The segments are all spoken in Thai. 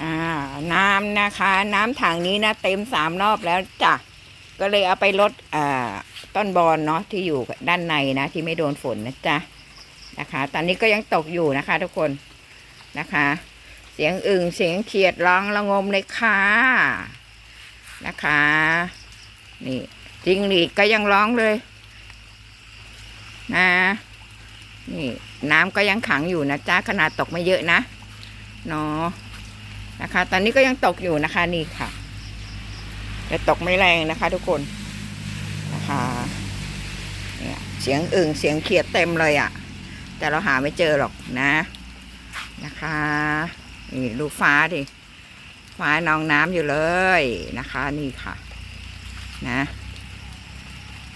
อ่าน้ำนะคะ น้ำถังนี้นะเต็มสามรอบแล้วจ้ะก็เลยเอาไปลดอ่าต้นบอลเนาะที่อยู่ด้านในนะ ที่ไม่โดนฝนนะจ๊ะนะคะ ตอนนี้ก็ยังตกอยู่นะคะ ทุกคนนะคะ เสียงอึ่งเสียงเขียดร้องระงมเลยค่ะนะคะ นี่จิงหรีดก็ยังร้องเลยนะนี่น้ำก็ยังขังอยู่นะจ๊ะขนาดตกไม่เยอะนะเนาะ นะคะ ตอนนี้ก็ยังตกอยู่นะคะนี่ค่ะแต่ตกไม่แรงนะคะ ทุกคนนะคะเนี่ยเสียงอึ่งเสียงเขียดเต็มเลยอะ่ะ แต่เราหาไม่เจอหรอกนะนะคะนี่ดูฟ้าดิฟ้านองน้ำอยู่เลยนะคะ นี่ค่ะ นะ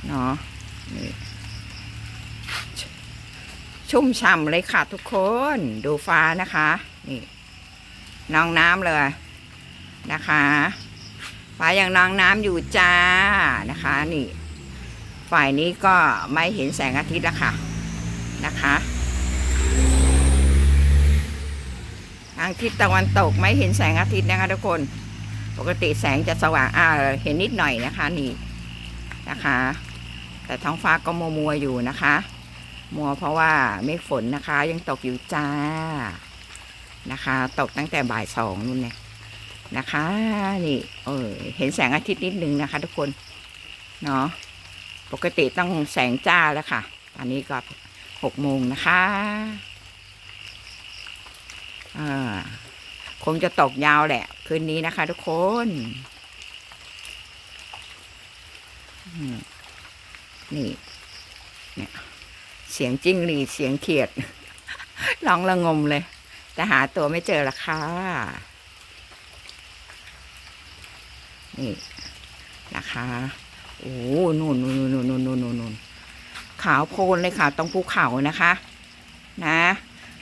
เนาะนี่ชชุ่มฉ่ำเลยค่ะทุกคนดูฟ้านะคะ นี่ นองน้ำเลยนะคะฟ้ายังนองน้ำอยู่จ้านะคะนี่ ฝ่ายนี้ก็ไม่เห็นแสงอาทิตย์แล้วค่ะนะคะทางทิศตะวันตกไม่เห็นแสงอาทิตย์นะคะทุกคน ปกติแสงจะสว่างอ่าเห็นนิดหน่อยนะคะนี่นะคะ แต่ท้องฟ้าก็มัวมัวๆอยู่นะคะ มัวเพราะว่าเมฆฝนนะคะยังตกอยู่จ้า นะคะ ตกตั้งแต่บ่ายสองนู่นเนี่ยนะคะ นี่ เออ เห็นแสงอาทิตย์นิดนึงนะคะ ทุกคน เนาะ ปกติต้องแสงจ้าแล้วค่ะ ตอนนี้ก็หกโมงนะคะอ่าคงจะตกยาวแหละ คืนนี้นะคะ ทุกคนนี่ เนี่ย เสียงจิ้งหรีดเสียงเขียดร้องระงมเลย แต่หาตัวไม่เจอละค่ะ นี่นะคะโอ้นู่นนู่นนู่นนู่นนู่นนู่นนู่นขาวโพลนเลยค่ะ ตรงภูเขานะคะ นะ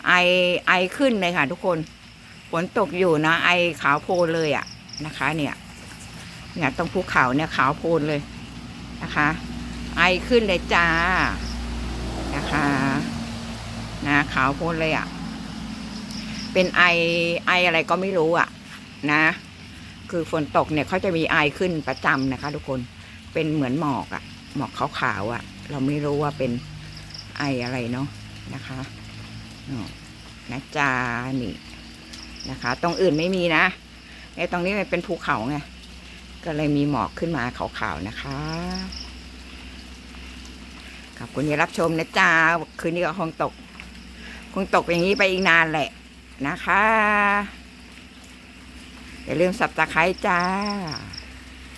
ไอไอขึ้นเลยค่ะ ทุกคนฝนตกอยู่นะ ไอขาวโพลนเลยอะนะคะ เนี่ยเนี่ยตรงภูเขาเนี่ยขาวโพลนเลยนะคะ ไอขึ้นเลยจ้านะคะ นะขาวโพลนเลยอะ เป็นไอไออะไรก็ไม่รู้อะ นะ คือฝนตกเนี่ยเขาจะมีไอขึ้นประจำนะคะ ทุกคนเป็นเหมือนหมอกอะ หมอกขาวๆอะเราไม่รู้ว่าเป็นไออะไรเนาะนะคะนะจานี่นะคะ ตรงอื่นไม่มีนะไอตรงนี้มันเป็นภูเขาไงก็เลยมีหมอกขึ้นมาขาวๆนะคะขอบคุณที่รับชมนะจ้าคืนนี้ก็คงตก คงตกอย่างนี้ไปอีกนานแหละ นะคะ อย่าลืมสับตะไคร้จ้า